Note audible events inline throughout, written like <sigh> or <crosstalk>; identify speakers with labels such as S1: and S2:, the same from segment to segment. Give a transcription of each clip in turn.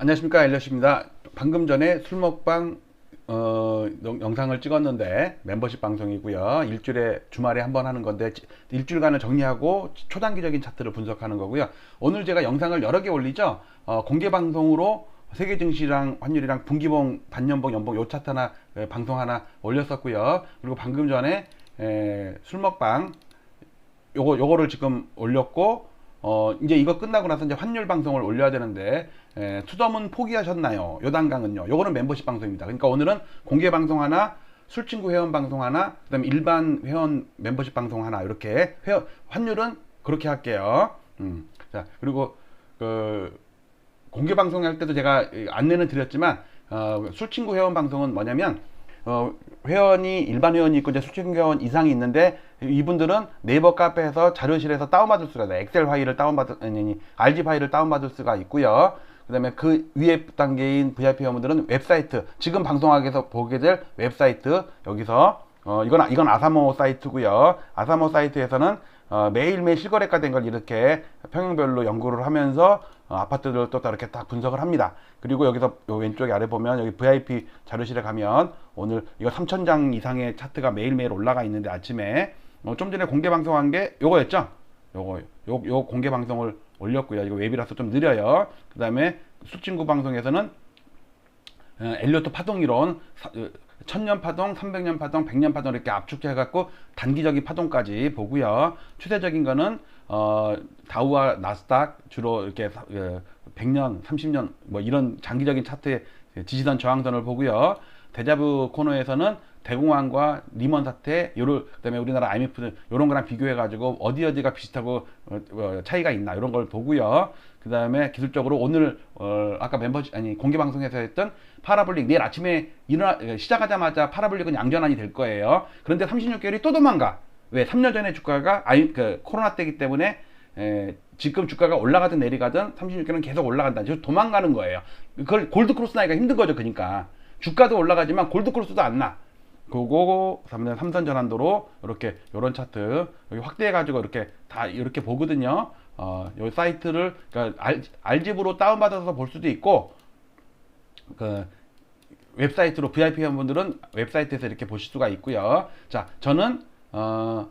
S1: 안녕하십니까 엘리엇입니다. 방금 전에 술 먹방 어, 영- 영상을 찍었는데 멤버십 방송이고요. 일주일에 주말에 한 번 하는 건데 지- 일주일간을 정리하고 초단기적인 차트를 분석하는 거고요. 오늘 제가 영상을 여러 개 올리죠. 어, 공개 방송으로 세계 증시랑 환율이랑 분기봉, 반년봉, 연봉 요 차트 하나 에, 방송 하나 올렸었고요. 그리고 방금 전에 에, 술 먹방 요거 요거를 지금 올렸고 어 이제 이거 끝나고 나서 이제 환율 방송을 올려야 되는데 에, 투덤은 포기하셨나요? 요단강은요. 요거는 멤버십 방송입니다. 그러니까 오늘은 공개 방송 하나, 술친구 회원 방송 하나, 그다음에 일반 회원 멤버십 방송 하나 이렇게 회원 환율은 그렇게 할게요. 음. 자 그리고 그 공개 방송 할 때도 제가 이 안내는 드렸지만 어, 술친구 회원 방송은 뭐냐면 어, 회원이 일반 회원이 있고 이제 술친구 회원 이상이 있는데 이분들은 네이버 카페에서 자료실에서 다운받을 수가 있어요. 엑셀 파일을 다운받을 아니, RG 파일을 다운받을 수가 있고요. 그다음에 그 위에 단계인 VIP 회원들은 웹사이트 지금 방송하게서 보게 될 웹사이트 여기서 어, 이건 이건 아사모 사이트고요. 아사모 사이트에서는 어, 매일매일 실거래가 된 걸 이렇게 평형별로 연구를 하면서 어, 아파트들을 또 이렇게 딱 분석을 합니다. 그리고 여기서 요 왼쪽에 아래 보면 여기 VIP 자료실에 가면 오늘 이거 3,000장 이상의 차트가 매일매일 올라가 있는데 아침에 어, 좀 전에 공개 방송한 게 요거였죠? 요거 요, 요 공개 방송을 올렸고요. 이거 웹이라서 좀 느려요. 그 다음에 수친구 방송에서는 어, 엘리어트 파동 이론 사- 어, 천년 파동, 300년 파동, 100년 파동 이렇게 압축해 갖고 단기적인 파동까지 보고요. 추세적인 거는 어 다우와 나스닥 주로 이렇게 사- 어, 100년, 30년 뭐 이런 장기적인 차트의 지지선 저항선을 보고요. 대자부 코너에서는 대공황과 리먼 사태, 요를 그다음에 우리나라 IMF 요런 거랑 비교해 가지고 어디 어디가 비슷하고 어, 어, 차이가 있나 이런 걸 보고요. 그다음에 기술적으로 오늘 어, 아까 멤버 아니 공개 방송에서 했던 파라블릭 내일 아침에 일어나 어, 시작하자마자 파라블릭은 양전환이 될 거예요. 그런데 36개월이 또 도망가. 왜? 3년 전에 주가가 아이 그 코로나 때기 때문에 에, 지금 주가가 올라가든 내리가든 36개월은 계속 올라간다. 즉 도망가는 거예요. 그걸 골드 크로스 나기가 힘든 거죠. 그러니까 주가도 올라가지만 골드 크로스도 안 나. 그거 3년 삼선 전환도로 이렇게 요런 차트 여기 확대해 가지고 이렇게 다 이렇게 보거든요. 어, 요 사이트를 그러니까 알, 알집으로 다운 받아서 볼 수도 있고 그 웹사이트로 VIP 회원분들은 웹사이트에서 이렇게 보실 수가 있고요. 자, 저는 어,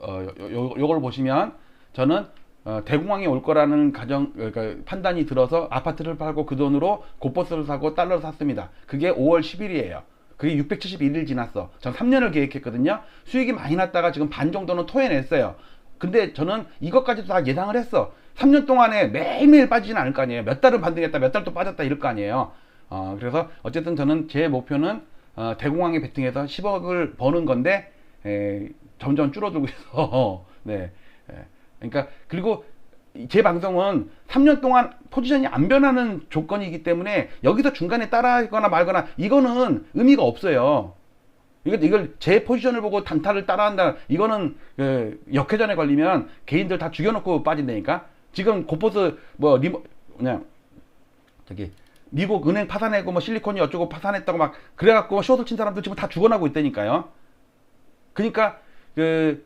S1: 어, 요, 요, 요걸 보시면 저는 어, 대공황이 올 거라는 가정 그러니까 판단이 들어서 아파트를 팔고 그 돈으로 고버스를 사고 달러를 샀습니다. 그게 5월 10일이에요. 그게 671일 지났어. 전 3년을 계획했거든요. 수익이 많이 났다가 지금 반 정도는 토해냈어요. 근데 저는 이것까지도 다 예상을 했어. 3년 동안에 매일매일 빠지진 않을 거 아니에요. 몇 달은 반등했다, 몇 달 또 빠졌다 이럴 거 아니에요. 어, 그래서 어쨌든 저는 제 목표는 어, 대공황에 베팅해서 10억을 버는 건데 에, 점점 줄어들고 있어. <laughs> 네. 에, 그러니까 그리고 제 방송은 3년 동안 포지션이 안 변하는 조건이기 때문에 여기서 중간에 따라하거나 말거나 이거는 의미가 없어요. 이걸, 제 포지션을 보고 단타를 따라한다. 이거는 그 역회전에 걸리면 개인들 다 죽여놓고 빠진다니까. 지금 고포스 뭐 리모 그냥 저기 미국 은행 파산했고 뭐 실리콘이 어쩌고 파산했다고 막 그래갖고 뭐 쇼트 친 사람들 지금 다 죽어나고 있다니까요. 그러니까 그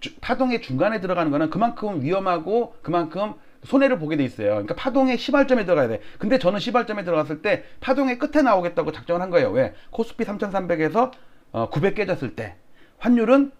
S1: 주- 파동의 중간에 들어가는 거는 그만큼 위험하고 그만큼 손해를 보게 돼 있어요. 그러니까 파동의 시발점에 들어가야 돼. 근데 저는 시발점에 들어갔을 때 파동의 끝에 나오겠다고 작정을 한 거예요. 왜? 코스피 3,300에서 어, 900 깨졌을 때 환율은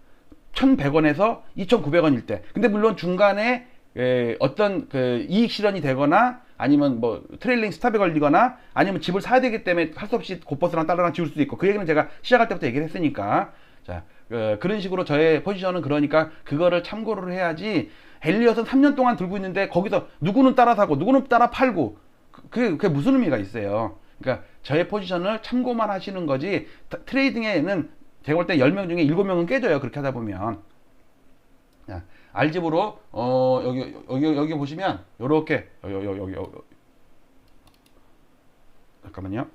S1: 1,100원에서 2,900원일 때. 근데 물론 중간에 에, 어떤 그 이익 실현이 되거나 아니면 뭐 트레일링 스탑에 걸리거나 아니면 집을 사야 되기 때문에 할 수 없이 고버스랑 달러랑 지울 수도 있고 그 얘기는 제가 시작할 때부터 얘기를 했으니까 자 어, 그런 식으로 저의 포지션은 그러니까 그거를 참고를 해야지 엘리엇은 3년 동안 들고 있는데 거기서 누구는 따라 사고 누구는 따라 팔고 그- 그게, 그게 무슨 의미가 있어요 그러니까 저의 포지션을 참고만 하시는 거지 타- 트레이딩에는 제가 볼 때 10명 중에 7명은 깨져요 그렇게 하다 보면 자, 알집으로 어 여기 여기 여기 보시면 요렇게 여기 여기 여기 여기 잠깐만요.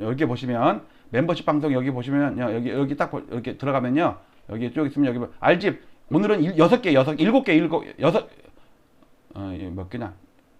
S1: 여기 보시면 멤버십 방송 여기 보시면 여기 여기 딱 보- 이렇게 들어가면요. 여기 쭉 있으면 여기 뭐 알집 오늘은 일, 여섯 개 여섯 일곱 개 일곱 여섯 어몇 개냐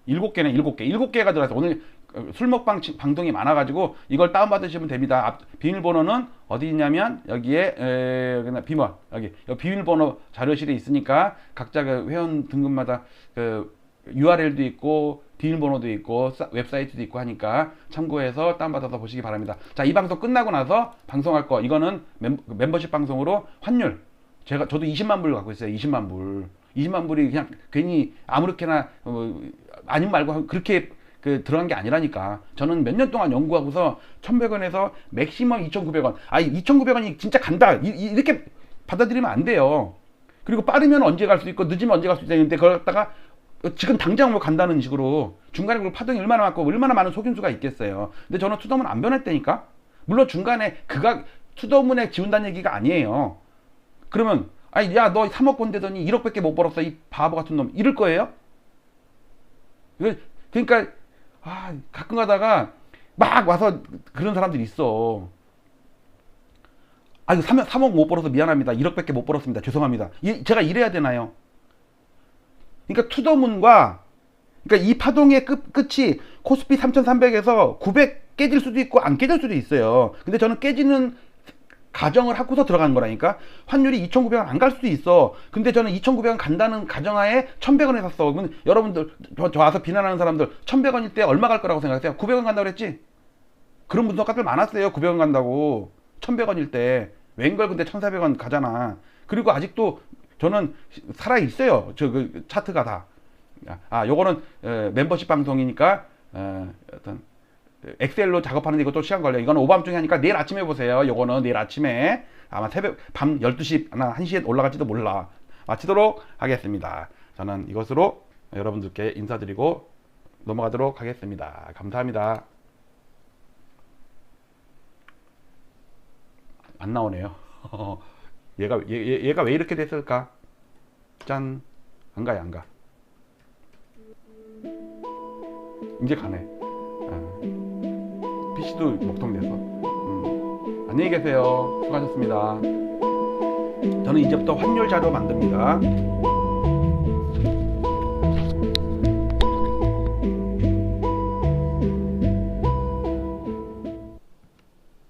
S1: 일곱 개네 일곱 개 일곱 개가 들어가서 오늘 어, 술 먹방 치- 방송이 많아가지고 이걸 다운 받으시면 됩니다. 앞, 비밀번호는 어디 있냐면 여기에 에, 비밀 여기 비밀번호 자료실에 있으니까 각자 그 회원 등급마다 그 URL도 있고 비밀번호도 있고 사- 웹사이트도 있고 하니까 참고해서 다운받아서 보시기 바랍니다. 자, 이 방송 끝나고 나서 방송할 거 이거는 멤, 멤버십 방송으로 환율 제가 저도 20만 불 갖고 있어요. 20만 불. 20만 불이 그냥 괜히 아무렇게나 어, 아님 말고 그렇게 그 들어간 게 아니라니까. 저는 몇 년 동안 연구하고서 1,100원에서 맥시멈 2,900원. 아, 2,900원이 진짜 간다. 이, 이- 이렇게 받아들이면 안 돼요. 그리고 빠르면 언제 갈 수 있고 늦으면 언제 갈 수 있는데 그걸 갖다가 지금 당장 뭐 간다는 식으로 중간에 그 파동이 얼마나 많고 얼마나 많은 속임수가 있겠어요. 근데 저는 투더문 안 변했다니까. 물론 중간에 그가 투더문에 지운다는 얘기가 아니에요. 그러면 아니 야 너 3억 번대더니 1억밖에 못 벌었어 이 바보 같은 놈 이럴 거예요? 이거- 그러니까 아 가끔 가다가 막 와서 그런 사람들이 있어. 아 이거 3억, 3억 못 벌어서 미안합니다. 1억밖에 못 벌었습니다. 죄송합니다. 이- 제가 이래야 되나요? 그러니까 투더문과 그러니까 이 파동의 끝, 끝이 코스피 3,300에서 900 깨질 수도 있고 안 깨질 수도 있어요. 근데 저는 깨지는 가정을 하고서 들어간 거라니까 환율이 2,900원 안 갈 수도 있어. 근데 저는 2,900원 간다는 가정하에 1,100원에 샀어. 그럼 여러분들 저, 저 와서 비난하는 사람들 1,100원일 때 얼마 갈 거라고 생각하세요? 900원 간다고 그랬지? 그런 분석가들 많았어요. 900원 간다고. 1,100원일 때. 웬걸 근데 1,400원 가잖아. 그리고 아직도 저는 살아 있어요. 저 그 차트가 다. 아, 요거는 에, 멤버십 방송이니까 에, 어떤 엑셀로 작업하는데 이것도 시간 걸려. 이거는 오밤중에 하니까 내일 아침에 보세요. 요거는 내일 아침에 아마 새벽 밤 12시 나 1시에 올라갈지도 몰라. 마치도록 하겠습니다. 저는 이것으로 여러분들께 인사드리고 넘어가도록 하겠습니다. 감사합니다. 안 나오네요. <laughs> 얘가 얘, 얘- 얘가 왜 이렇게 됐을까? 짠. 안 가요, 안 가. 이제 가네. 아. PC도 목통돼서. 음. 안녕히 계세요. 수고하셨습니다. 저는 이제부터 환율 자료 만듭니다.